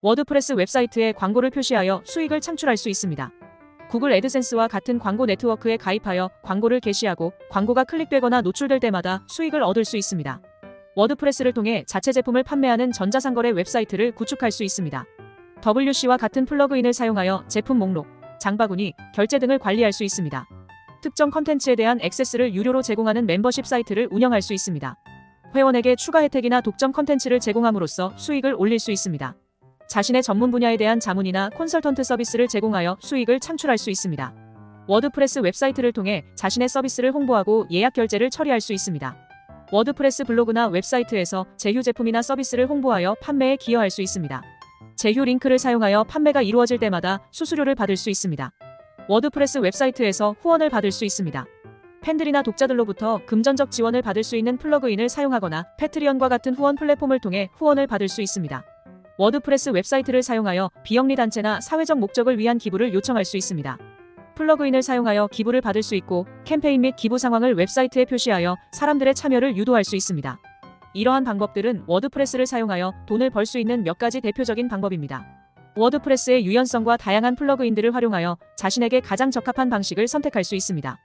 워드프레스 웹사이트에 광고를 표시하여 수익을 창출할 수 있습니다. 구글 애드센스와 같은 광고 네트워크에 가입하여 광고를 게시하고 광고가 클릭되거나 노출될 때마다 수익을 얻을 수 있습니다. 워드프레스를 통해 자체 제품을 판매하는 전자상거래 웹사이트를 구축할 수 있습니다. WC와 같은 플러그인을 사용하여 제품 목록, 장바구니, 결제 등을 관리할 수 있습니다. 특정 컨텐츠에 대한 액세스를 유료로 제공하는 멤버십 사이트를 운영할 수 있습니다. 회원에게 추가 혜택이나 독점 컨텐츠를 제공함으로써 수익을 올릴 수 있습니다. 자신의 전문 분야에 대한 자문이나 콘설턴트 서비스를 제공하여 수익을 창출할 수 있습니다. 워드프레스 웹사이트를 통해 자신의 서비스를 홍보하고 예약 결제를 처리할 수 있습니다. 워드프레스 블로그나 웹사이트에서 제휴 제품이나 서비스를 홍보하여 판매에 기여할 수 있습니다. 제휴 링크를 사용하여 판매가 이루어질 때마다 수수료를 받을 수 있습니다. 워드프레스 웹사이트에서 후원을 받을 수 있습니다. 팬들이나 독자들로부터 금전적 지원을 받을 수 있는 플러그인을 사용하거나 패트리언과 같은 후원 플랫폼을 통해 후원을 받을 수 있습니다. 워드프레스 웹사이트를 사용하여 비영리 단체나 사회적 목적을 위한 기부를 요청할 수 있습니다. 플러그인을 사용하여 기부를 받을 수 있고 캠페인 및 기부 상황을 웹사이트에 표시하여 사람들의 참여를 유도할 수 있습니다. 이러한 방법들은 워드프레스를 사용하여 돈을 벌 수 있는 몇 가지 대표적인 방법입니다. 워드프레스의 유연성과 다양한 플러그인들을 활용하여 자신에게 가장 적합한 방식을 선택할 수 있습니다.